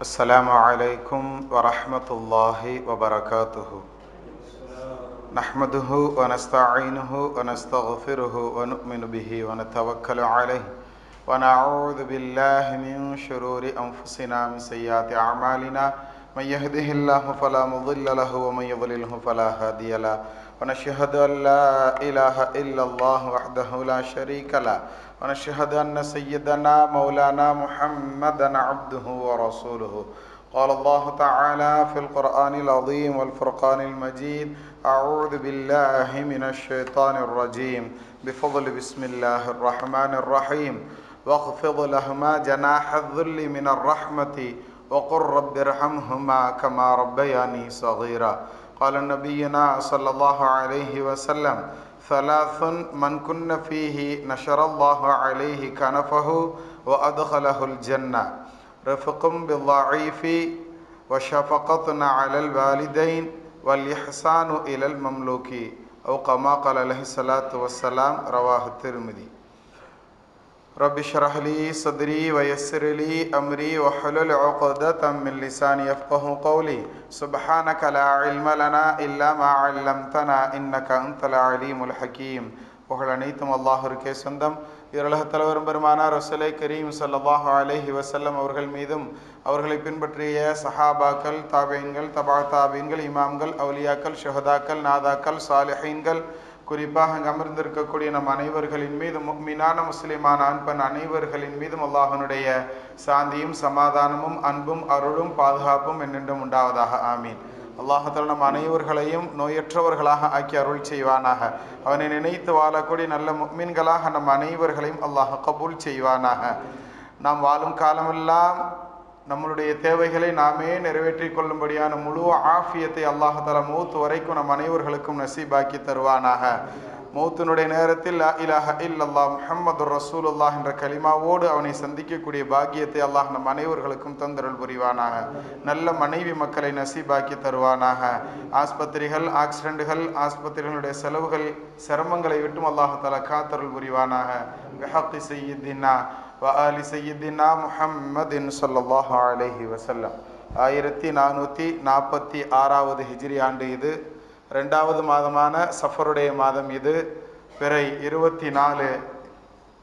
السلام عليكم ورحمة الله وبركاته نحمده ونستعينه ونستغفره ونؤمن به ونتوكل عليه ونعوذ بالله من شرور أنفسنا من سيئات أعمالنا من يهده الله فلا مضل له ومن يضلله فلا هادي له۔ ونشهد أن لا إله إلا الله وحده لا شريك له ونشهد أن سيدنا مولانا محمدا عبده ورسوله. قال الله تعالى في القرآن العظيم والفرقان المجيد أعوذ بالله من الشيطان الرجيم. بفضل بسم الله الرحمن الرحيم. واخفض لهما جناح الذل من الرحمة وقل رب ارحمهما كما ربياني صغيرا. قال نبينا صلى الله عليه وسلم ثلاث من كن فيه نشر الله عليه كنفه وأدخله الجنة. رفق بالضعيف وشفقة على الوالدين والإحسان إلى المملوك أو كما قال عليه الصلاة والسلام رواه الترمذي. رب اشرح لي صدري ويسر لي أمري واحلل عقدة من لساني يفقه قولي سبحانك لا علم لنا إلا ما علمتنا إنك أنت العليم الحكيم புகழ் அனைத்தும் அல்லாஹருக்கே சொந்தம் இருளகத் தலைவரும் பெருமானார் ரசலை கரீம் சல்லாஹு அலைஹி வசல்லம் அவர்கள் மீதும் அவர்களை பின்பற்றிய சஹாபாக்கள் தாபீன்கள் தபா தாபீன்கள் இமாம்கள் அவுலியாக்கள் ஷஹதாக்கள் நாதாக்கள் சாலிஹீன்கள் குறிப்பாக அங்கு அமர்ந்திருக்கக்கூடிய நம் அனைவர்களின் மீதும் மீனான முஸ்லிமான அன்பன் அனைவர்களின் மீதும் அல்லாஹனுடைய சாந்தியும் சமாதானமும் அன்பும் அருளும் பாதுகாப்பும் என்னென்றும் உண்டாவதாக. ஆமீன். அல்லாஹத்தில் நம் அனைவர்களையும் நோயற்றவர்களாக ஆக்கி அருள் செய்வானாக. அவனை நினைத்து வாழக்கூடிய நல்ல மீன்களாக நம் அனைவர்களையும் அல்லாஹ் கபூல் செய்வானாக. நாம் வாழும் காலமெல்லாம் நம்மளுடைய தேவைகளை நாமே நிறைவேற்றி கொள்ளும்படியான முழு ஆஃபியத்தை அல்லாஹால மௌத்து வரைக்கும் நம் அனைவர்களுக்கும் நசீபாக்கி தருவானாக. மௌத்தினுடைய நேரத்தில் லா இலாஹ இல்லல்லா முஹம்மது ரசூலுல்லாஹ் என்ற கலிமாவோடு அவனை சந்திக்கக்கூடிய பாக்கியத்தை அல்லாஹ் நம் அனைவர்களுக்கும் தந்தருள் புரிவானாக. நல்ல மனைவி மக்களை நசீபாக்கி தருவானாக. ஆஸ்பத்திரிகள் ஆக்சிடென்ட்கள் ஆஸ்பத்திரிகளுடைய செலவுகள் சிரமங்களை விட்டும் அல்லாஹால காத்தருள் புரிவானாக. செய்யுதின்னா செய்யுத்தின்னா வஆலி சையீதினா முஹம்மதின் ஸல்லல்லாஹு அலைஹி வஸல்லம். ஆயிரத்தி நானூற்றி நாற்பத்தி ஆறாவது ஹிஜ்ரி ஆண்டு இது. ரெண்டாவது மாதமான சஃபருடைய மாதம் இது. பிறை இருபத்தி நாலு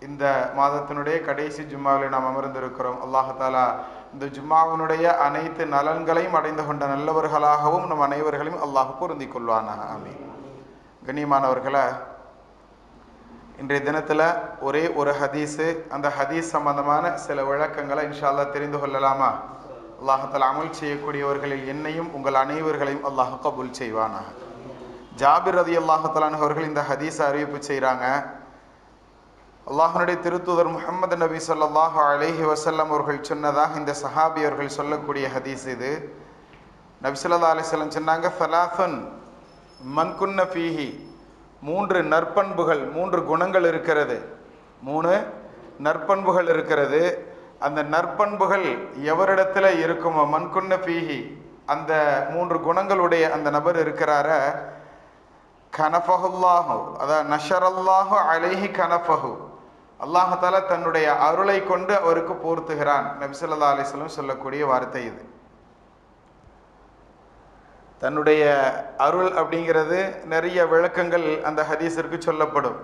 இந்த மாதத்தினுடைய கடைசி ஜும்மாவில் நாம் அமர்ந்திருக்கிறோம். அல்லாஹாலா இந்த ஜும்மாவினுடைய அனைத்து நலன்களையும் அடைந்து கொண்ட நல்லவர்களாகவும் நம் அனைவர்களையும் அல்லாஹ் பொருந்திக் கொள்வானா ஆமி கண்ணியமானவர்களை இன்றைய தினத்தில் ஒரே ஒரு ஹதீஸு அந்த ஹதீஸ் சம்பந்தமான சில விளக்கங்களை இன்ஷால்லா தெரிந்து கொள்ளலாமா? அல்லாஹத்தில் அமல் செய்யக்கூடியவர்களில் என்னையும் உங்கள் அனைவர்களையும் அல்லாஹ் கபுல் செய்வானாக. ஜாபிர் ரதி அல்லாஹலான் அவர்கள் இந்த ஹதீஸை அறிவிப்பு செய்கிறாங்க அல்லாஹனுடைய திருத்துதர் முகமது நபி சொல்லாஹு அலஹி வசல்லம் அவர்கள் சொன்னதாக இந்த சஹாபி அவர்கள் சொல்லக்கூடிய ஹதீஸ் இது. நபிசல்லா அலிஸ்லம் சொன்னாங்க ஃபலாஃபன் மன்குன்ன ஃபீஹி மூன்று நற்பண்புகள் மூன்று குணங்கள் இருக்கிறது. மூணு நற்பண்புகள் இருக்கிறது. அந்த நற்பண்புகள் எவரிடத்தில் இருக்குமோ மண்குன்ன பீஹி அந்த மூன்று குணங்களுடைய அந்த நபர் இருக்கிறார கனஃபஹுல்லாஹு அதாவது நஷரல்லாஹு அலைஹி கனஃபஹு. அல்லாஹால தன்னுடைய அருளை கொண்டு அவருக்கு போர்த்துகிறான். நபிசல்லா அலிஸ்லம் சொல்லக்கூடிய வார்த்தை இது. தன்னுடைய அருள் அப்படிங்கிறது நிறைய விளக்கங்கள் அந்த ஹதீஸிற்கு சொல்லப்படும்.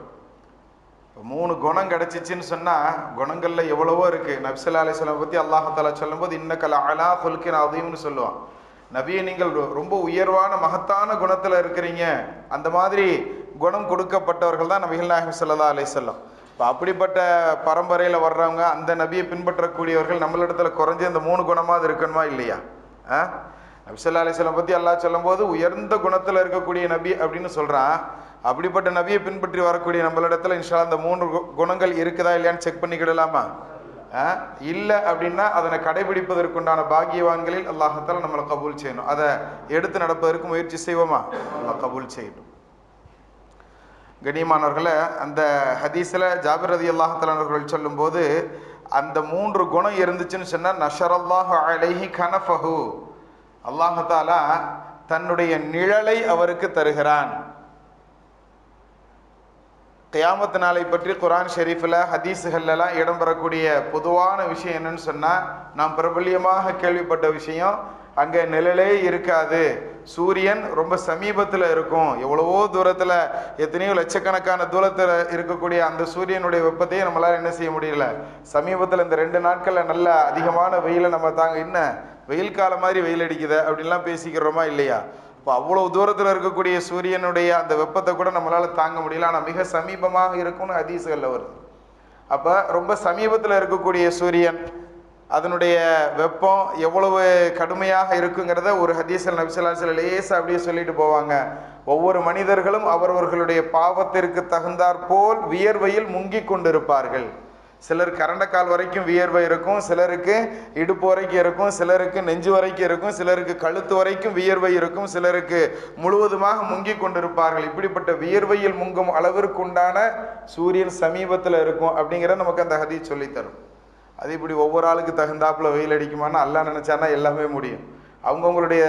இப்போ மூணு குணம் கிடச்சிச்சின்னு சொன்னால் குணங்களில் எவ்வளவோ இருக்குது நபிசல்லா அலிஸ்லாம் பற்றி அல்லாஹாலா சொல்லும்போது இன்னக்கல அலா கொல்கின் அதையும்னு சொல்லுவான். நபியை நீங்கள் ரொம்ப உயர்வான மகத்தான குணத்தில் இருக்கிறீங்க. அந்த மாதிரி குணம் கொடுக்கப்பட்டவர்கள் தான் நபிகள் நாயகம் சல்லா அலிசல்லாம் இப்போ அப்படிப்பட்ட பரம்பரையில் வர்றவங்க அந்த நபியை பின்பற்றக்கூடியவர்கள் நம்மளிடத்துல குறைஞ்ச இந்த மூணு குணமாக இருக்கணுமா இல்லையா? ஆ? நபிசல்லா அலிஸ்லாம் பற்றி அல்லா சொல்லும்போது உயர்ந்த குணத்தில் இருக்கக்கூடிய நபி அப்படின்னு சொல்கிறான் அப்படிப்பட்ட நபியை பின்பற்றி வரக்கூடிய நம்மளிடத்துல இன்ஷா அந்த மூன்று குணங்கள் இருக்குதா இல்லையான்னு செக் பண்ணிக்கிடலாமா? இல்லை அப்படின்னா அதனை கடைபிடிப்பதற்குண்டான பாக்கியவான்களில் அல்லாஹத்தால் நம்மளை கபூல் செய்யணும். அதை எடுத்து நடப்பதற்கு முயற்சி செய்வோமா? நம்ம கபூல் செய்யணும் கணியமானவர்களை அந்த ஹதீஸில் ஜாபிர் ரதி அல்லாஹத்தலானவர்கள் சொல்லும்போது அந்த மூன்று குணம் இருந்துச்சுன்னு சொன்னால் நஷரல்லாஹு அலைஹி கனஃபஹு. அல்லாஹாலா தன்னுடைய நிழலை அவருக்கு தருகிறான். கியாமத்து நாளை பற்றி குரான் ஷெரீஃபில் ஹதீஸுகள்லாம் இடம்பெறக்கூடிய பொதுவான விஷயம் என்னன்னு சொன்னால் நாம் பிரபல்யமாக கேள்விப்பட்ட விஷயம் அங்கே நிழலே இருக்காது. சூரியன் ரொம்ப சமீபத்தில் இருக்கும். எவ்வளவோ தூரத்தில் எத்தனையோ லட்சக்கணக்கான தூரத்தில் இருக்கக்கூடிய அந்த சூரியனுடைய வெப்பத்தையே நம்மளால் என்ன செய்ய முடியல. சமீபத்தில் இந்த ரெண்டு நாட்களில் நல்ல அதிகமான வெயிலை நம்ம தாங்க இன்னும் வெயில் காலம் மாதிரி வெயில் அடிக்குது அப்படின்லாம் பேசிக்கிறோமா இல்லையா? இப்போ அவ்வளோ தூரத்தில் இருக்கக்கூடிய சூரியனுடைய அந்த வெப்பத்தை கூட நம்மளால் தாங்க முடியல. ஆனால் மிக சமீபமாக இருக்கும்னு ஹதீஸுகளில் வருது. அப்போ ரொம்ப சமீபத்தில் இருக்கக்கூடிய சூரியன் அதனுடைய வெப்பம் எவ்வளவு கடுமையாக இருக்குங்கிறத ஒரு ஹதீசல் நபிசல்லாசில் லேசாக அப்படியே சொல்லிட்டு போவாங்க. ஒவ்வொரு மனிதர்களும் அவரவர்களுடைய பாவத்திற்கு தகுந்தாற்போல் வியர்வையில் முங்கி கொண்டிருப்பார்கள். சிலர் கரண்டக்கால் வரைக்கும் வியர்வை இருக்கும் சிலருக்கு இடுப்பு வரைக்கும் இருக்கும் சிலருக்கு நெஞ்சு வரைக்கும் இருக்கும் சிலருக்கு கழுத்து வரைக்கும் வியர்வை இருக்கும் சிலருக்கு முழுவதுமாக முங்கி கொண்டிருப்பார்கள். இப்படிப்பட்ட வியர்வையில் முங்கும் அளவிற்கு உண்டான சூரியன் சமீபத்தில் இருக்கும் அப்படிங்கிறத நமக்கு அந்த ஹதி சொல்லித்தரும். அது இப்படி ஒவ்வொரு ஆளுக்கு தகுந்தாப்புல வெயில் அடிக்குமானா அல்லா நினச்சானா எல்லாமே முடியும். அவங்கவுங்களுடைய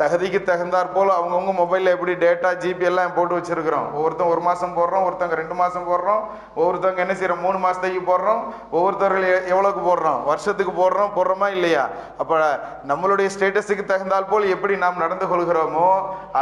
தகுதிக்கு தகுந்தாற் போல் அவங்கவுங்க மொபைலில் எப்படி டேட்டா ஜிபி எல்லாம் போட்டு வச்சுருக்கிறோம். ஒவ்வொருத்தன் ஒரு மாதம் போடுறோம் ஒருத்தவங்க ரெண்டு மாதம் போடுறோம் ஒவ்வொருத்தவங்க என்ன செய்கிறோம் மூணு மாதத்துக்கு போடுறோம் ஒவ்வொருத்தவர்கள் எவ்வளோக்கு போடுறோம் வருஷத்துக்கு போடுறோம் போடுறோமா இல்லையா? அப்போ நம்மளுடைய ஸ்டேட்டஸுக்கு தகுந்தால் போல் எப்படி நாம் நடந்து கொள்கிறோமோ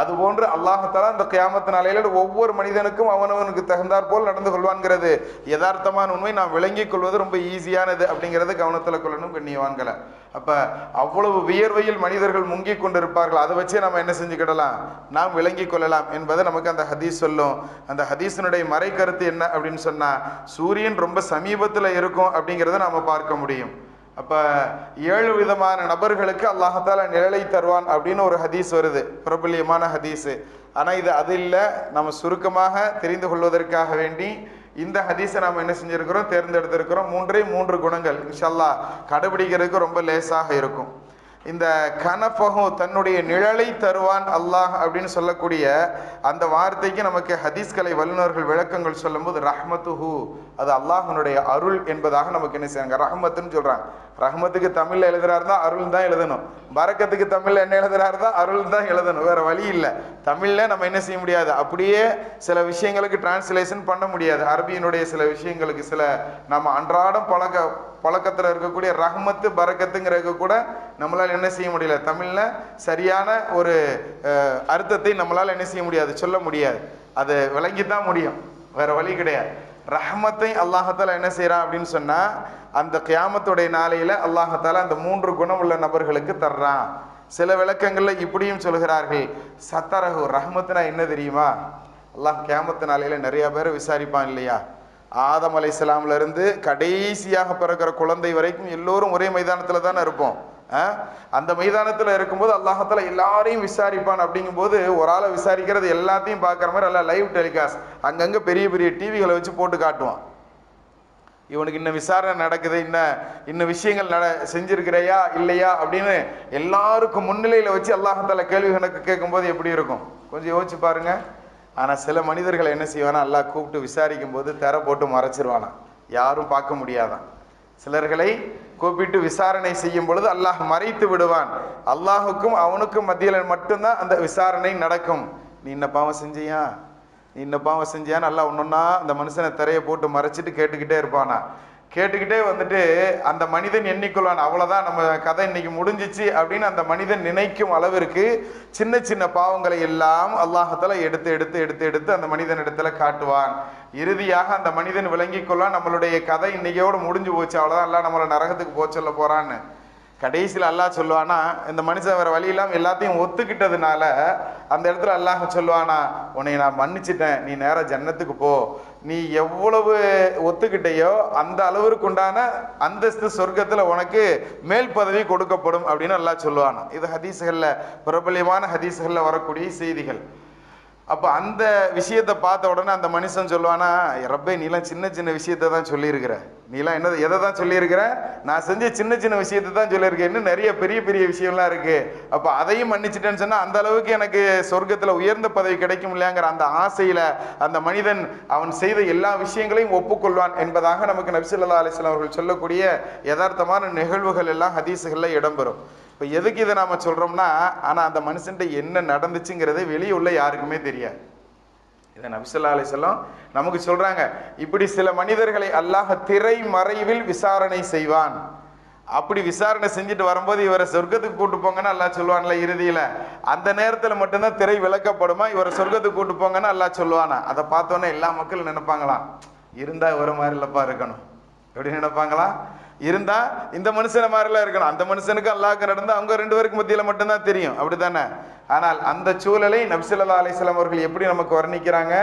அதுபோன்று அல்லாஹத்தாலா அந்த கியாமத்து நாளையில் ஒவ்வொரு மனிதனுக்கும் அவனவனுக்கு தகுந்தாற் போல் நடந்து கொள்வான்கிறது. யதார்த்தமான உண்மை நாம் விளங்கிக் கொள்வது ரொம்ப ஈஸியானது அப்படிங்கிறத கவனத்தில் கொள்ளணும் கண்ணியவான்களை. அப்போ அவ்வளவு வியர்வையில் மனிதர்கள் முங்கி கொண்டிருப்பார்கள். அதை வச்சே நம்ம என்ன செஞ்சுக்கிடலாம்? நாம் விளங்கிக் கொள்ளலாம் என்பதை நமக்கு அந்த ஹதீஸ் சொல்லும். அந்த ஹதீஸினுடைய மறை கருத்து என்ன அப்படின்னு சொன்னால் சூரியன் ரொம்ப சமீபத்தில் இருக்கும் அப்படிங்கிறத நாம் பார்க்க முடியும். அப்போ ஏழு விதமான நபர்களுக்கு அல்லாஹால நிழலை தருவான் அப்படின்னு ஒரு ஹதீஸ் வருது. பிரபல்யமான ஹதீஸு. ஆனால் இது அது இல்லை. நம்ம சுருக்கமாக தெரிந்து கொள்வதற்காக வேண்டி இந்த ஹதீஸை நாம் என்ன செஞ்சுருக்கிறோம்? தேர்ந்தெடுத்திருக்கிறோம். மூன்றே மூன்று குணங்கள். இன்ஷல்லா கடைபிடிக்கிறதுக்கு ரொம்ப லேசாக இருக்கும். இந்த கனஃபகும் தன்னுடைய நிழலை தருவான் அல்லாஹ் அப்படின்னு சொல்லக்கூடிய அந்த வார்த்தைக்கு நமக்கு ஹதீஸ்கலை வல்லுநர்கள் விளக்கங்கள் சொல்லும்போது ரஹ்மத்துஹு அது அல்லாஹனுடைய அருள் என்பதாக நமக்கு என்ன செய்யறாங்க ரஹ்மத்துன்னு சொல்கிறாங்க ரஹமத்துக்கு தமிழ்ல எழுதுறாரு தான் அருள் தான் எழுதணும். பரக்கத்துக்கு தமிழ்ல என்ன எழுதுறாரு தான் அருள் தான் எழுதணும். வேற வழி இல்லை. தமிழ்ல நம்ம என்ன செய்ய முடியாது? அப்படியே சில விஷயங்களுக்கு டிரான்ஸ்லேஷன் பண்ண முடியாது. அரபியினுடைய சில விஷயங்களுக்கு சில நம்ம அன்றாடம் பழக்க பழக்கத்தில் இருக்கக்கூடிய ரஹ்மத்து பறக்கத்துங்கிறதுக்கு கூட நம்மளால் என்ன செய்ய முடியல? தமிழில் சரியான ஒரு அர்த்தத்தை நம்மளால் என்ன செய்ய முடியாது? சொல்ல முடியாது. அது விளங்கி தான் முடியும். வேற வழி கிடையாது. ரஹமத்தை அல்லாஹத்தால என்ன செய்கிறான் அப்படின்னு சொன்னால் அந்த கியாமத்துடைய நாளையில் அல்லாஹத்தால அந்த மூன்று குணம் உள்ள நபர்களுக்கு தர்றான் சில விளக்கங்களில் இப்படியும் சொல்கிறார்கள் சத்தரகு ரஹமத்துனா என்ன தெரியுமா? அல்லாஹ் கியாமத்து நாளையில் நிறைய பேர் விசாரிப்பான் இல்லையா? ஆதம் அலை இருந்து கடைசியாக பிறக்கிற குழந்தை வரைக்கும் எல்லோரும் ஒரே மைதானத்தில் தானே இருப்போம். அந்த மைதானத்தில் இருக்கும்போது அல்லாஹத்தில் எல்லாரையும் விசாரிப்பான் அப்படிங்கும்போது ஒரு ஆளை விசாரிக்கிறது எல்லாத்தையும் பார்க்குற மாதிரி எல்லாம் லைவ் டெலிகாஸ்ட் அங்கங்கே பெரிய பெரிய டிவிகளை வச்சு போட்டு காட்டுவான். இவனுக்கு இன்னும் விசாரணை நடக்குது இன்னும் இன்னும் விஷயங்கள் நட செஞ்சிருக்கிறையா இல்லையா அப்படின்னு எல்லாருக்கும் முன்னிலையில் வச்சு அல்லாஹத்தால கேள்வி கணக்கு கேட்கும்போது எப்படி இருக்கும்? கொஞ்சம் யோசிச்சு பாருங்க. ஆனால் சில மனிதர்களை என்ன செய்வானா எல்லாம் கூப்பிட்டு விசாரிக்கும் போது தர போட்டு மறைச்சிருவானா. யாரும் பார்க்க முடியாதான். சிலர்களை கூப்பிட்டு விசாரணை செய்யும் பொழுது அல்லாஹ் மறைத்து விடுவான். அல்லாஹுக்கும் அவனுக்கும் மத்தியில் மட்டும்தான் அந்த விசாரணை நடக்கும். நீ என்ன பாவம் செஞ்சியா? நீ என்ன பாவம் செஞ்சியா நல்லா ஒன்றுன்னா அந்த மனுஷனை திரையை போட்டு மறைச்சிட்டு கேட்டுக்கிட்டே இருப்பானா? கேட்டுக்கிட்டே வந்துட்டு அந்த மனிதன் எண்ணிக்கொள்வான் அவ்வளோதான் நம்ம கதை இன்னைக்கு முடிஞ்சிச்சு அப்படின்னு அந்த மனிதன் நினைக்கும் அளவிற்கு சின்ன சின்ன பாவங்களை எல்லாம் அல்லாஹத்தில் எடுத்து எடுத்து எடுத்து எடுத்து அந்த மனிதன் இடத்துல காட்டுவான். இறுதியாக அந்த மனிதன் விளங்கி கொள்ள நம்மளுடைய கதை இன்னைக்கோட முடிஞ்சு போச்சு அவ்வளோதான் எல்லாம் நம்மளை நரகத்துக்கு போக சொல்ல போகிறான்னு கடைசியில் அல்லாஹ் சொல்லுவானா இந்த மனுஷன் வேறு வழி இல்லாமல் எல்லாத்தையும் ஒத்துக்கிட்டதுனால அந்த இடத்துல அல்லாஹ் சொல்லுவானா உன்னை நான் மன்னிச்சிட்டேன் நீ நேராக ஜன்னத்துக்கு போ நீ எவ்வளவு ஒத்துக்கிட்டையோ அந்த அளவிற்கு உண்டான அந்தஸ்து சொர்க்கத்தில் உனக்கு மேல் பதவி கொடுக்கப்படும் அப்படின்னு எல்லாம் சொல்லுவானா இது ஹதீஸ்களில் பிரபலியமான ஹதீஸ்களில் வரக்கூடிய செய்திகள். அப்போ அந்த விஷயத்தை பார்த்த உடனே அந்த மனுஷன் சொல்லுவானா ரப்பே நீலாம் சின்ன சின்ன விஷயத்தை தான் சொல்லியிருக்கிற. நீலாம் என்ன எதை தான் சொல்லியிருக்கிற? நான் செஞ்ச சின்ன சின்ன விஷயத்தை தான் சொல்லியிருக்கேன். இன்னும் நிறைய பெரிய பெரிய விஷயம்லாம் இருக்கு. அப்போ அதையும் மன்னிச்சிட்டேன்னு சொன்னால் அந்த அளவுக்கு எனக்கு சொர்க்கத்தில் உயர்ந்த பதவி கிடைக்கும் இல்லையாங்கிற அந்த ஆசையில் அந்த மனிதன் அவன் செய்த எல்லா விஷயங்களையும் ஒப்புக்கொள்வான் என்பதாக நமக்கு நபிசுல்லா அலிஸ்லாம் அவர்கள் சொல்லக்கூடிய யதார்த்தமான நிகழ்வுகள் எல்லாம் ஹதீஸுகளில் இடம்பெறும். இப்போ எதுக்கு இதை நாம் சொல்கிறோம்னா ஆனால் அந்த மனுஷன்ட்ட என்ன நடந்துச்சுங்கிறது வெளியே உள்ள யாருக்குமே தெரியாது. நபிசல்லா அலிசல்லாம் நமக்கு சொல்கிறாங்க இப்படி சில மனிதர்களை அல்லாஹ் திரை மறைவில் விசாரணை செய்வான். அப்படி விசாரணை செஞ்சுட்டு வரும்போது இவரை சொர்க்கத்துக்கு கூட்டு போங்கன்னு அல்லா சொல்லுவான்ல இறுதியில். அந்த நேரத்தில் மட்டும்தான் திரை விளக்கப்படுமா? இவரை சொர்க்கத்துக்கு கூட்டு போங்கன்னு அல்லா சொல்லுவானா? அதை பார்த்தோன்னே எல்லா மக்களும் நினைப்பாங்களாம் இருந்தால் இவர மாதிரி இல்லப்பா இருக்கணும். எப்படி நினைப்பாங்களா? இருந்தா இந்த மனுஷனை மாதிரிலாம் இருக்கணும். அந்த மனுஷனுக்கு அல்லாஹ்க்கு நடந்து அவங்க ரெண்டு பேருக்கு மத்தியில மட்டும்தான் தெரியும். அப்படித்தானே? ஆனால் அந்த சூழலை நபிசல்லா அலிஸ்லாம் அவர்கள் எப்படி நமக்கு வர்ணிக்கிறாங்க?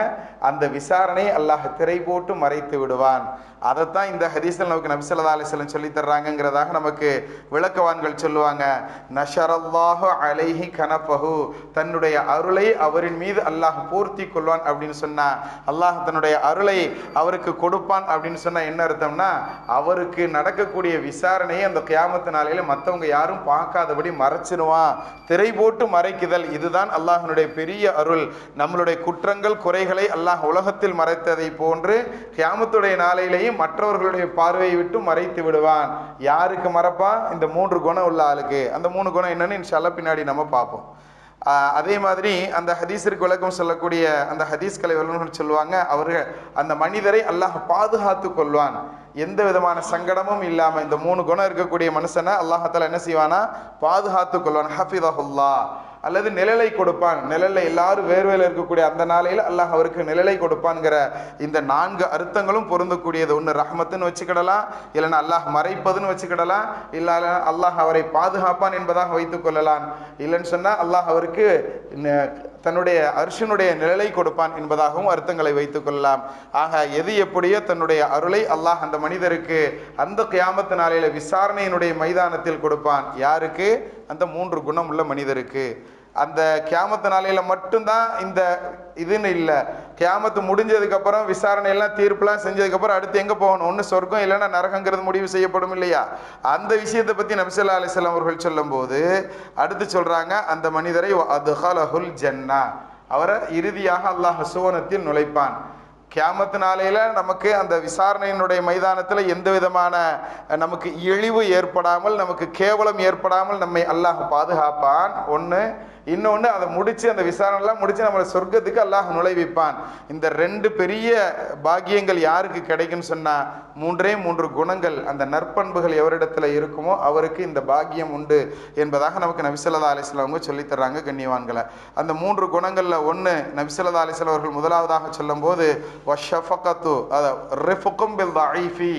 அந்த விசாரணை அல்லாஹ் திரை போட்டு மறைத்து விடுவான். அதைத்தான் இந்த ஹதீஸில் நமக்கு நபிசல்லா அலிஸ்லாம் சொல்லித்தர்றாங்கிறதாக நமக்கு விளக்கவான்கள் சொல்லுவாங்க. நஷரல்லாஹு அலைஹி கனபஹு தன்னுடைய அருளை அவரின் மீது அல்லாஹ் பூர்த்தி கொள்வான் அப்படின்னு சொன்னா அல்லாஹ் தன்னுடைய அருளை அவருக்கு கொடுப்பான் அப்படின்னு சொன்னா என்ன அர்த்தம்னா அவருக்கு நடக்கக்கூடிய விசாரணையை அந்த கியாமத்து நாளையில் மற்றவங்க யாரும் பார்க்காதபடி மறைச்சிருவான். திரை போட்டு மறைக்குது. மறைக்குதல் இதுதான் அல்லாஹனுடைய பெரிய அருள். நம்மளுடைய குற்றங்கள் குறைகளை அல்லாஹ் உலகத்தில் மறைத்ததை போன்று கியாமத்துடைய நாளையிலேயும் மற்றவர்களுடைய பார்வையை விட்டு மறைத்து விடுவான். யாருக்கு மறப்பா? இந்த மூன்று குணம் உள்ள ஆளுக்கு. அந்த மூணு குணம் என்னன்னு இன்ஷால்லா பின்னாடி நம்ம பார்ப்போம். அதே மாதிரி அந்த ஹதீஸிற்கு விளக்கம் சொல்லக்கூடிய அந்த ஹதீஸ் கலை வல்லுநர்கள் சொல்லுவாங்க அவர்கள் அந்த மனிதரை அல்லாஹ் பாதுகாத்து கொள்வான். எந்த விதமான சங்கடமும் இல்லாமல் இந்த மூணு குணம் இருக்கக்கூடிய மனுஷனை அல்லாஹால என்ன செய்வானா? பாதுகாத்து கொள்வான். ஹஃபிதஹுல்லா. அல்லது நிழலை கொடுப்பான். நிழலில் எல்லாரும் வேர்வையில் இருக்கக்கூடிய அந்த நாளையில் அல்லாஹ் அவருக்கு நிழலை கொடுப்பான்ங்கிற இந்த நான்கு அர்த்தங்களும் பொருந்தக்கூடியது. ஒன்று ரஹமத்துன்னு வச்சுக்கிடலாம் இல்லைன்னா அல்லாஹ் மறைப்பதுன்னு வச்சுக்கிடலாம் இல்லை அல்லாஹ் அவரை பாதுகாப்பான் என்பதாக வைத்துக் கொள்ளலாம். இல்லைன்னு சொன்னால் அல்லாஹ் அவருக்கு தன்னுடைய அர்ஷனுடைய நிழலை கொடுப்பான் என்பதாகவும் அர்த்தங்களை வைத்துக் கொள்ளலாம். ஆக எது எப்படியோ தன்னுடைய அருளை அல்லாஹ் அந்த மனிதருக்கு அந்த கியாமத்து நாளையில விசாரணையினுடைய மைதானத்தில் கொடுப்பான். யாருக்கு? அந்த மூன்று குணம் உள்ள மனிதருக்கு. அந்த கியாமத்து நாளையில மட்டும்தான் இந்த இதுன்னு இல்லை. கியாமத்து முடிஞ்சதுக்கு அப்புறம் விசாரணை எல்லாம் தீர்ப்புலாம் செஞ்சதுக்கு அப்புறம் அடுத்து எங்க போகணும்? ஒன்று சொர்க்கம் இல்லைன்னா நரகங்கிறது முடிவு செய்யப்படும் இல்லையா? அந்த விஷயத்தை பத்தி நபிசல்லா அலிஸ்லாம் அவர்கள் சொல்லும்போது அடுத்து சொல்றாங்க அந்த மனிதரை அதுஹலஹுல் ஜன்னா. அவரை இறுதியாக அல்லாஹ் சுவனத்தில் நுழைப்பான். கேமத்து நாளையில நமக்கு அந்த விசாரணையினுடைய மைதானத்தில் எந்த விதமான நமக்கு இழிவு ஏற்படாமல் நமக்கு கேவலம் ஏற்படாமல் நம்மை அல்லாஹ் பாதுகாப்பான். ஒன்று இன்னொன்று அதை முடித்து அந்த விசாரணைலாம் முடித்து நம்மளை சொர்க்கத்துக்கு அல்லாஹ் நுழைவிப்பான். இந்த ரெண்டு பெரிய பாக்கியங்கள் யாருக்கு கிடைக்கும்னு சொன்னால் மூன்றே மூன்று குணங்கள் அந்த நற்பண்புகள் எவரிடத்தில் இருக்குமோ அவருக்கு இந்த பாக்கியம் உண்டு என்பதாக நமக்கு நபிசல்லா அலிஸ்லாம் அவங்க சொல்லித் தர்றாங்க கண்ணியவான்களை. அந்த மூன்று குணங்களில் ஒன்று நபிசல்லா அலிஸ்லாம் அவர்கள் முதலாவதாக சொல்லும்போது வஷஃபகத்து அத ரிஃபுக்கும் பில் தஈஃபி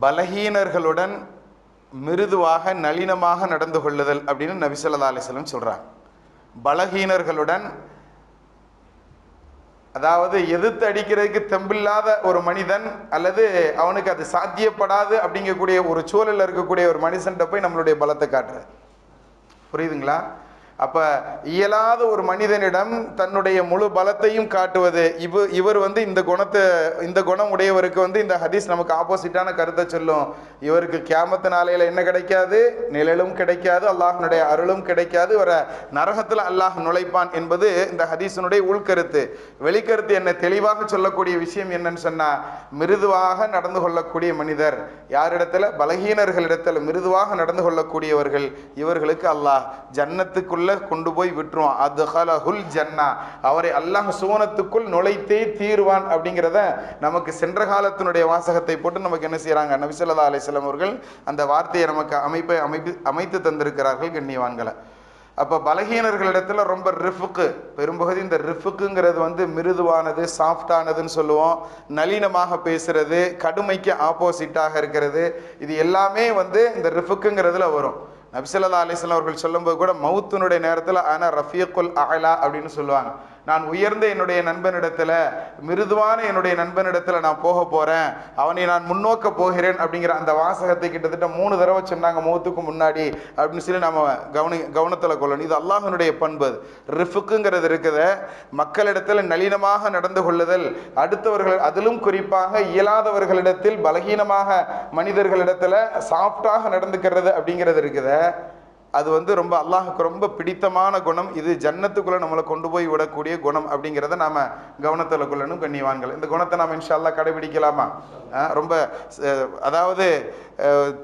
பலஹீனர்களுடன் மிருதுவாக நளினமாக நடந்து கொள்ளுதல் அப்படின்னு நபிசல்லா அலிஸ்லம் சொல்கிறாங்க பலகீனர்களுடன் அதாவது எதிர்த்து அடிக்கிறதுக்கு தெம்பில்லாத ஒரு மனிதன் அல்லது அவனுக்கு அது சாத்தியப்படாது அப்படிங்கக்கூடிய ஒரு சூழலில் இருக்கக்கூடிய ஒரு மனுஷன்கிட்ட போய் நம்மளுடைய பலத்தை காட்டுறது. புரியுதுங்களா? அப்ப இயலாத ஒரு மனிதனிடம் தன்னுடைய முழு பலத்தையும் காட்டுவது. இவ இவர் வந்து இந்த குணத்தை இந்த குணம் உடையவருக்கு வந்து இந்த ஹதீஸ் நமக்கு ஆப்போசிட்டான கருத்தை சொல்லும். இவருக்கு கேமத்து நாளையில என்ன கிடைக்காது? நிழலும் கிடைக்காது அல்லாஹினுடைய அருளும் கிடைக்காது. இவரை நரகத்தில் அல்லாஹ் நுழைப்பான் என்பது இந்த ஹதீஸினுடைய உள்கருத்து. வெளிக்கருத்து என்ன தெளிவாக சொல்லக்கூடிய விஷயம் என்னன்னு சொன்னா மிருதுவாக நடந்து கொள்ளக்கூடிய மனிதர் யாரிடத்துல? பலகீனர்களிடத்துல மிருதுவாக நடந்து கொள்ளக்கூடியவர்கள் இவர்களுக்கு அல்லாஹ். ஜன்னத்துக்குள்ள கொண்டு போய் விட்டுருவான். அது ஹலஹுல் ஜன்னா. அவரை அல்லாஹ் சுவனத்துக்குள் நுழைத்தே தீர்வான் அப்படிங்கிறத நமக்கு சென்ற காலத்தினுடைய வாசகத்தை போட்டு நமக்கு என்ன செய்கிறாங்க நபிசல்லா அலிஸ்லாம் அவர்கள் அந்த வார்த்தையை நமக்கு அமைப்பை அமைப்பு அமைத்து தந்திருக்கிறார்கள் கண்ணியவான்களை. அப்போ பலகீனர்களிடத்தில் ரொம்ப ரிஃபுக்கு பெரும்பகுதி இந்த ரிஃபுக்குங்கிறது வந்து மிருதுவானது சாஃப்டானதுன்னு சொல்லுவோம். நளினமாக பேசுறது கடுமைக்கு ஆப்போசிட்டாக இருக்கிறது. இது எல்லாமே வந்து இந்த ரிஃபுக்குங்கிறதுல வரும். நபிசல்லா அலிஸ்லாம் அவர்கள் சொல்லும்போது கூட மவுத்தினுடைய நேரத்தில் ஆனா ரஃபியக்குல் அகலா அப்படின்னு சொல்லுவாங்க. நான் உயர்ந்த என்னுடைய நண்பனிடத்துல மிருதுவான என்னுடைய நண்பனிடத்துல நான் போக போறேன். அவனை நான் முன்னோக்க போகிறேன் அப்படிங்கிற அந்த வாசகத்தை கிட்டத்தட்ட மூணு தடவை சொன்னாங்க முகத்துக்கு முன்னாடி அப்படின்னு சொல்லி நம்ம கவனி கவனத்தில் கொள்ளணும். இது அல்லாஹனுடைய பண்பு ரிஃபுக்குங்கிறது இருக்குது. மக்களிடத்தில் நளினமாக நடந்து கொள்ளுதல் அடுத்தவர்கள் அதிலும் குறிப்பாக இயலாதவர்களிடத்தில் பலகீனமாக மனிதர்களிடத்துல சாஃப்டாக நடந்துக்கிறது அப்படிங்கிறது இருக்குது. அது வந்து ரொம்ப அல்லாஹுக்கு ரொம்ப பிடித்தமான குணம். இது ஜன்னத்துக்குள்ள நம்மளை கொண்டு போய் விடக்கூடிய குணம் அப்படிங்கிறத நாம கவனத்தில் கொள்ளணும் கண்ணிவான்கள் இந்த குணத்தை நாம இன்ஷா கடைபிடிக்கலாமா? ரொம்ப அதாவது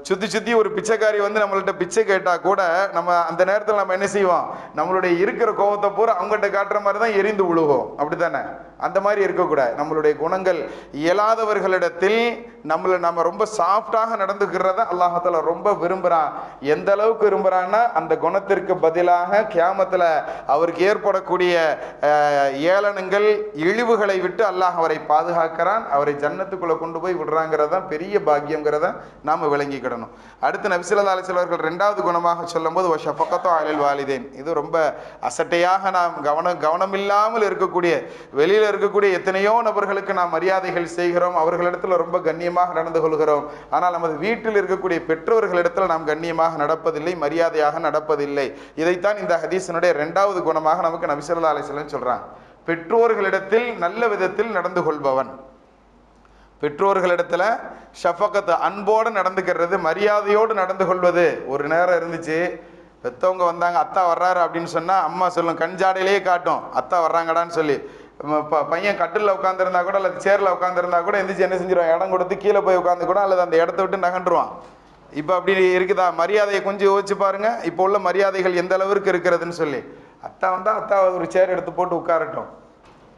சுத்தி சுத்தி ஒரு பிச்சைக்காரி வந்து நம்மள்ட்ட பிச்சை கேட்டா கூட நம்ம அந்த நேரத்தில் நம்ம என்ன செய்வோம்? நம்மளுடைய இருக்கிற கோபத்தை பூரா அவங்ககிட்ட காட்டுற மாதிரி தான் எரிந்து விழுவோம் அப்படித்தானே? அந்த மாதிரி இருக்கக்கூடாது. நம்மளுடைய குணங்கள் இயலாதவர்களிடத்தில் நம்மளை நம்ம ரொம்ப சாஃப்டாக நடந்துக்கிறத அல்லாஹத்தில் ரொம்ப விரும்புகிறான் எந்த அளவுக்கு விரும்புகிறான்னா அந்த குணத்திற்கு பதிலாக கியாமத்தில் அவருக்கு ஏற்படக்கூடிய ஏளனங்கள் இழிவுகளை விட்டு அல்லாஹ் அவரை பாதுகாக்கிறான். அவரை ஜன்னத்துக்குள்ளே கொண்டு போய் விடுறாங்கிறது தான் பெரிய பாக்கியங்கிறத நாம் விளங்கிக்கிடணும். அடுத்து நபிசில்லா அலிஸ்வர்கள் ரெண்டாவது குணமாக சொல்லும்போது "வ ஷஃபக்கத்தோ அலில் வாலிதேன். இது ரொம்ப அசட்டையாக நாம் கவனம் கவனமில்லாமல் இருக்கக்கூடிய வெளியில் இருக்கக்கூடிய எத்தனையோ நபர்களுக்கு நாம் மரியாதைகள் செய்கிறோம். அவர்களிடத்தில் ரொம்ப கண்ணியமாக நடந்து கொள்கிறோம். ஆனால் நமது வீட்டில் இருக்கக்கூடிய பெற்றோர்களிடத்தில் நாம் கண்ணியமாக நடப்பதில்லை மரியாதையாக நடப்பதில்லை. இதைத்தான் இந்த ஹதீஸினுடைய ரெண்டாவது குணமாக நமக்கு நபிசல்லா அலிஸ்லம் சொல்கிறான் பெற்றோர்களிடத்தில் நல்ல விதத்தில் நடந்து கொள்பவன். பெற்றோர்களிடத்துல ஷஃபக்கத்தை அன்போடு நடந்துக்கிறது மரியாதையோடு நடந்து கொள்வது ஒரு நேரம் இருந்துச்சு பெத்தவங்க வந்தாங்க அத்தா வர்றாரு அப்படின்னு சொன்னால் அம்மா சொல்லும் கஞ்சாடையிலேயே காட்டும் அத்தா வர்றாங்கடான்னு சொல்லி. இப்போ ப- பையன் கட்டில் உட்காந்துருந்தா கூட அல்லது சேரில் உட்காந்துருந்தா கூட எந்திரிச்சு என்ன செஞ்சிருவான்? இடம் கொடுத்து கீழே போய் உட்காந்து கூட அல்லது அந்த இடத்த விட்டு நகண்டுருவான் இப்போ அப்படி இருக்குதா? மரியாதையை கொஞ்சம் யோசிச்சு பாருங்க. இப்போ உள்ள மரியாதைகள் எந்த அளவிற்கு இருக்கிறதுன்னு சொல்லி. அத்தா வந்தால் அத்தா ஒரு சேர் எடுத்து போட்டு உட்காரட்டும்.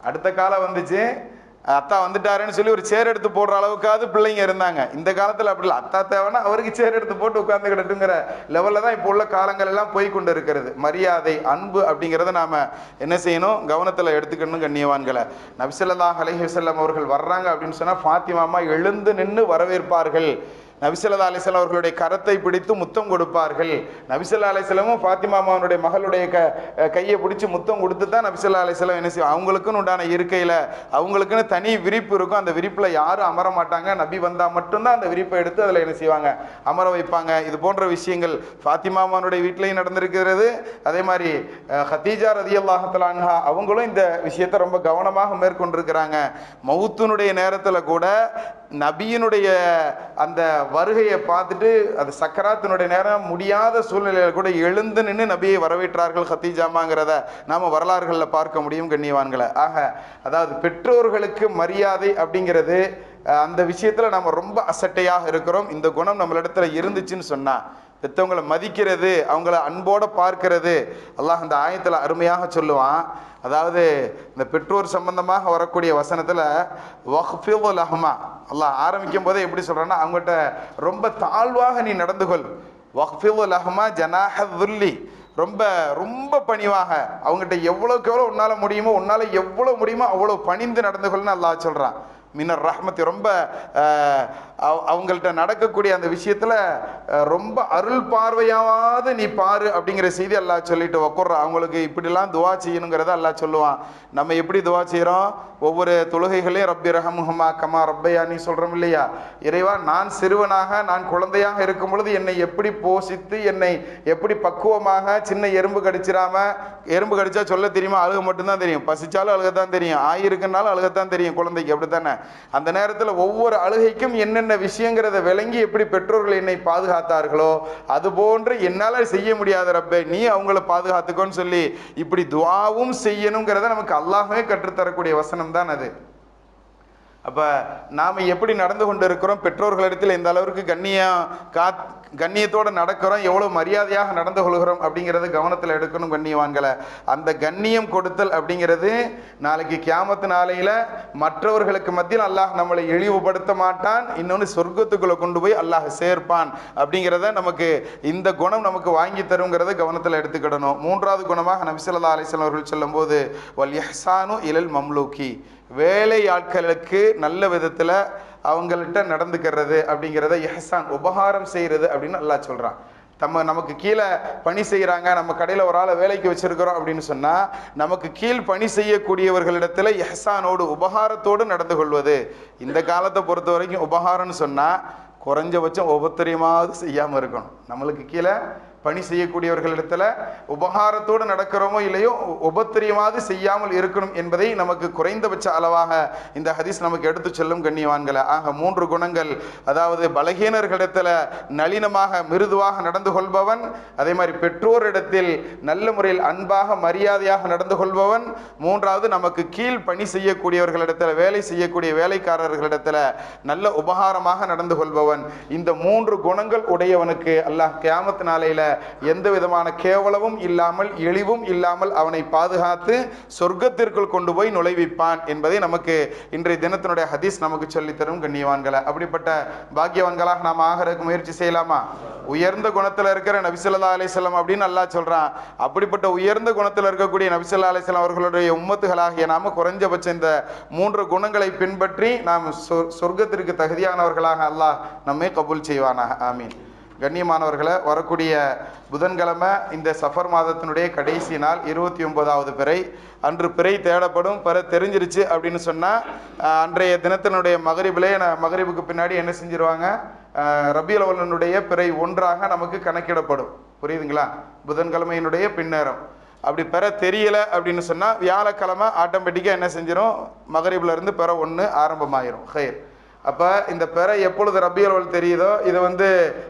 அடுத்த காலம் வந்துச்சு அத்தா வந்துட்டாருன்னு சொல்லி ஒரு சேர் எடுத்து போடுற அளவுக்காவது பிள்ளைங்க இருந்தாங்க. இந்த காலத்தில் அப்படி இல்லை. அத்தா தேவைன்னா அவருக்கு சேர் எடுத்து போட்டு உட்காந்துக்கிட்டுங்கிற லெவலில் தான் இப்போ உள்ள காலங்கள் எல்லாம் போய் கொண்டு இருக்கிறது. மரியாதை அன்பு அப்படிங்கிறத நாம் என்ன செய்யணும்? கவனத்தில் எடுத்துக்கணும் கண்ணியவான்களை. நபிசல்லா அலைஹி வஸல்லம் அவர்கள் வர்றாங்க அப்படின்னு சொன்னால் ஃபாத்திமாமா எழுந்து நின்று வரவேற்பார்கள். நபிசல்லா அலிஸ்லாம் அவர்களுடைய கரத்தை பிடித்து முத்தம் கொடுப்பார்கள். நபிசல்லா அலிஸ்லமும் ஃபாத்திமா மாவனுடைய மகளுடைய க கையை பிடிச்சி முத்தம் கொடுத்து தான் நபிசல்லா அலிஸ்லாம் என்ன செய்வோம் அவங்களுக்குன்னு உண்டான இருக்கையில் அவங்களுக்குன்னு தனி விரிப்பு இருக்கும். அந்த விரிப்பில் யாரும் அமர மாட்டாங்க. நபி வந்தால் மட்டும்தான் அந்த விரிப்பை எடுத்து அதில் என்ன செய்வாங்க? அமர வைப்பாங்க. இது போன்ற விஷயங்கள் ஃபாத்திமா மாவனுடைய வீட்லையும் நடந்திருக்கிறது. அதே மாதிரி ஹத்தீஜா ரதி அல்லாஹலான்ஹா அவங்களும் இந்த விஷயத்தை ரொம்ப கவனமாக மேற்கொண்டிருக்கிறாங்க. மவுத்தினுடைய நேரத்தில் கூட நபியினுடைய அந்த வருகையை பார்த்துட்டு அது சக்கராத்தினுடைய நேரம் முடியாத சூழ்நிலையில் கூட எழுந்து நின்று நபியை வரவேற்றார்கள் ஹத்தீஜாமாங்கிறத நாம் வரலாறுகளில் பார்க்க முடியும் கண்ணியவான்களை. ஆக அதாவது பெற்றோர்களுக்கு மரியாதை அப்படிங்கிறது அந்த விஷயத்தில் நம்ம ரொம்ப அசட்டையாக இருக்கிறோம். இந்த குணம் நம்மளிடத்துல இருந்துச்சுன்னு சொன்னால் பெற்றவங்களை மதிக்கிறது அவங்கள அன்போடு பார்க்கிறது அல்லாஹ் அந்த ஆயத்தில் அருமையாக சொல்லுவான் அதாவது இந்த பெற்றோர் சம்பந்தமாக வரக்கூடிய வசனத்தில் வஹ்ஃபில் அஹ்மா அல்லாஹ் ஆரம்பிக்கும் போதே எப்படி சொல்கிறான்னா அவங்ககிட்ட ரொம்ப தாழ்வாக நீ நடந்து கொள். வஹ்ஃபில் அஹ்மா ஜனாஹுல்லி ரொம்ப ரொம்ப பணிவாக அவங்ககிட்ட எவ்வளோக்கு எவ்வளோ உன்னால் முடியுமோ உன்னால் எவ்வளோ முடியுமோ அவ்வளோ பணிந்து நடந்து கொள்ளுன்னு அல்லாஹ் சொல்கிறான் மின்னர் ரஹ்மத்தி ரொம்ப அவங்கள்ட்ட நடக்கக்கூடிய அந்த விஷயத்தில் ரொம்ப அருள் பார்வையாவது நீ பாரு அப்படிங்கிற செய்தி அல்லாஹ் சொல்லிட்டு உக்குற அவங்களுக்கு இப்படிலாம் துவா செய்யணுங்கிறத அல்லாஹ் சொல்லுவான். நம்ம எப்படி துவா செய்கிறோம் ஒவ்வொரு தொழுகைகளையும் ரப்பி ரஹமுஹமா கமா ரப்பையா நீ சொல்கிறோம் இல்லையா? இறைவா நான் சிறுவனாக நான் குழந்தையாக இருக்கும் பொழுது என்னை எப்படி போஷித்து என்னை எப்படி பக்குவமாக சின்ன எறும்பு கடிச்சிடாம எறும்பு கடிச்சா சொல்ல தெரியுமா? அழுக மட்டும்தான் தெரியும். பசிச்சாலும் அழுகத்தான் தெரியும். ஆயிருக்குனாலும் அழுகத்தான் தெரியும் குழந்தைக்கு. அப்படித்தானே? அந்த நேரத்தில் ஒவ்வொரு அழுகைக்கும் என்னென்ன விஷயங்கிறத விளங்கி எப்படி பெற்றோர்கள் என்னை பாதுகாத்தார்களோ அது போன்று என்னால் செய்ய முடியாத ரப்பே நீ அவங்கள பாதுகாத்துக்கோன்னு சொல்லி இப்படி துவாவும் செய்யணுங்கிறத நமக்கு அல்லாஹே கற்றுத்தரக்கூடிய வசனம் தான் அது. அப்போ நாம் எப்படி நடந்து கொண்டு இருக்கிறோம் பெற்றோர்களிடத்தில் எந்த அளவிற்கு கண்ணியம் காத் கண்ணியத்தோடு நடக்கிறோம் எவ்வளோ மரியாதையாக நடந்து கொள்கிறோம் அப்படிங்கிறத கவனத்தில் எடுக்கணும் கண்ணியவான்களை. அந்த கண்ணியம் கொடுத்தல் அப்படிங்கிறது நாளைக்கு கியாமத்து நாளையில் மற்றவர்களுக்கு மத்தியில் அல்லாஹ் நம்மளை இழிவுபடுத்த மாட்டான் இன்னொன்று சொர்க்கத்துக்குள்ளே கொண்டு போய் அல்லாஹ் சேர்ப்பான் அப்படிங்கிறத நமக்கு இந்த குணம் நமக்கு வாங்கி தருங்கிறத கவனத்தில் எடுத்துக்கிடணும். மூன்றாவது குணமாக நபிசல்லா அலிஸ்லாம் அவர்கள் சொல்லும்போது வல் இஹ்சானு இலல் மம்லூக்கி வேலை ஆட்களுக்கு நல்ல விதத்தில் அவங்கள்ட்ட நடந்துக்கிறது அப்படிங்கிறத எஹசான் உபகாரம் செய்கிறது அப்படின்னு நல்லா சொல்கிறான் நம்ம நமக்கு கீழே பணி செய்கிறாங்க நம்ம கடையில் ஒரு ஆளை வேலைக்கு வச்சிருக்கிறோம் அப்படின்னு சொன்னால் நமக்கு கீழ் பணி செய்யக்கூடியவர்களிடத்தில் எஹசானோடு உபகாரத்தோடு நடந்து கொள்வது. இந்த காலத்தை பொறுத்த வரைக்கும் உபகாரம்னு சொன்னால் குறைஞ்சபட்சம் ஒவ்வொருத்தரையுமாவது செய்யாமல் இருக்கணும். நம்மளுக்கு கீழே பணி செய்யக்கூடியவர்களிடத்துல உபகாரத்தோடு நடக்கிறோமோ இல்லையோ உபத்திரியமாவது செய்யாமல் இருக்கணும் என்பதை நமக்கு குறைந்தபட்ச அளவாக இந்த ஹதீஸ் நமக்கு எடுத்து செல்லும் கண்ணியவான்களை. ஆக மூன்று குணங்கள் அதாவது பலகீனர்களிடத்துல நளினமாக மிருதுவாக நடந்து கொள்பவன் அதே மாதிரி பெற்றோரிடத்தில் நல்ல முறையில் அன்பாக மரியாதையாக நடந்து கொள்பவன் மூன்றாவது நமக்கு கீழ் பணி செய்யக்கூடியவர்களிடத்துல வேலை செய்யக்கூடிய வேலைக்காரர்களிடத்துல நல்ல உபகாரமாக நடந்து கொள்பவன். இந்த மூன்று குணங்கள் உடையவனுக்கு அல்லாஹ் கியாமத் நாளையில எந்த விதமான கேவலமும் இல்லாமல் இழிவும் இல்லாமல் அவனை பாதுகாத்து சொர்க்கத்திற்குள் கொண்டு போய் நுழைவிப்பான் என்பதை நமக்கு இன்றைய தினத்தினுடைய ஹதீஸ் நமக்கு சொல்லித் தரும் கண்ணியவான்களை. அப்படிப்பட்ட பாக்கியவான்களாக நாம் ஆகிறதுக்கு முயற்சி செய்யலாமா? உயர்ந்த குணத்தில் இருக்கிற நபிசல்லா அலிஸ்லாம் அப்படின்னு அல்லாஹ் சொல்கிறான் அப்படிப்பட்ட உயர்ந்த குணத்தில் இருக்கக்கூடிய நபிசல்லா அலிஸ்லாம் அவர்களுடைய உம்மத்துகளாகிய நாம குறைஞ்சபட்சம் இந்த மூன்று குணங்களை பின்பற்றி நாம் சொ- சொர்க்கத்திற்கு தகுதியானவர்களாக அல்லாஹ் நம்மை கபூல் செய்வானாக. ஆமீன். கண்ணியமானவர்களை வரக்கூடிய புதன்கிழமை இந்த சஃபர் மாதத்தினுடைய கடைசி நாள் இருபத்தி ஒன்பதாவது பிறை. அன்று பிறை தேடப்படும் பிற தெரிஞ்சிருச்சு அப்படின்னு சொன்னால் அன்றைய தினத்தினுடைய மகரிபிலே ந- மகரிபுக்கு பின்னாடி என்ன செஞ்சிருவாங்க? ரபியலவலனுடைய பிறை ஒன்றாக நமக்கு கணக்கிடப்படும். புரியுதுங்களா? புதன்கிழமையினுடைய பின்னேரம். அப்படி பெற தெரியல அப்படின்னு சொன்னால் வியாழக்கிழமை ஆட்டோமேட்டிக்காக என்ன செஞ்சிடும் மகரிப்ல இருந்து பெற ஒன்று ஆரம்பமாயிரும். ஹைர். அப்போ இந்த பெற எப்பொழுது ரபியல் தெரியுதோ இது வந்து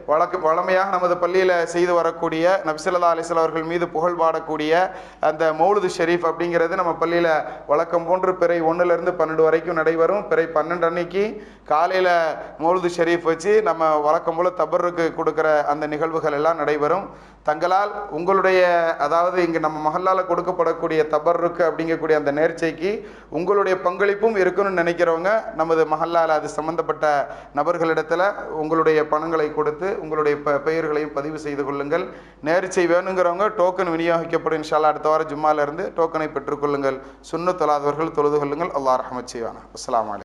வழக்கு வழமையாக நமது பள்ளியில் செய்து வரக்கூடிய நபிசல்லா அலிஸ்லாம் அவர்கள் மீது புகழ் பாடக்கூடிய அந்த மௌலுது ஷெரீஃப் அப்படிங்கிறது நம்ம பள்ளியில் வழக்கம் போன்று பிறை ஒன்றுலேருந்து பன்னெண்டு வரைக்கும் நடைபெறும். பிறை பன்னெண்டு அன்னைக்கு காலையில் மௌலுது ஷெரீஃப் வச்சு நம்ம வழக்கம் போல் தபருக்கு கொடுக்குற அந்த நிகழ்வுகள் எல்லாம் நடைபெறும். தங்களால் உங்களுடைய அதாவது இங்கே நம்ம மஹல்லால கொடுக்கப்படக்கூடிய தபருக்கு அப்படிங்கக்கூடிய அந்த நேர்ச்சைக்கு உங்களுடைய பங்களிப்பும் இருக்கணும்னு நினைக்கிறவங்க நமது மஹல்லால அது சம்பந்தப்பட்ட நபர்களிடத்தில் உங்களுடைய பணங்களை கொடுத்து உங்களுடைய ப பெயர்களையும் பதிவு செய்து கொள்ளுங்கள். நேர்ச்சை வேணுங்கிறவங்க டோக்கன் விநியோகிக்கப்படும். இன்ஷால்லா அடுத்த வாரம் ஜும்மாலிருந்து டோக்கனை பெற்றுக்கொள்ளுங்கள் சுன்னு தொழாதவர்கள் தொழுது கொள்ளுங்கள். அல்லாஹ் ரஹமத் செய்வானா அஸ்ஸலாமு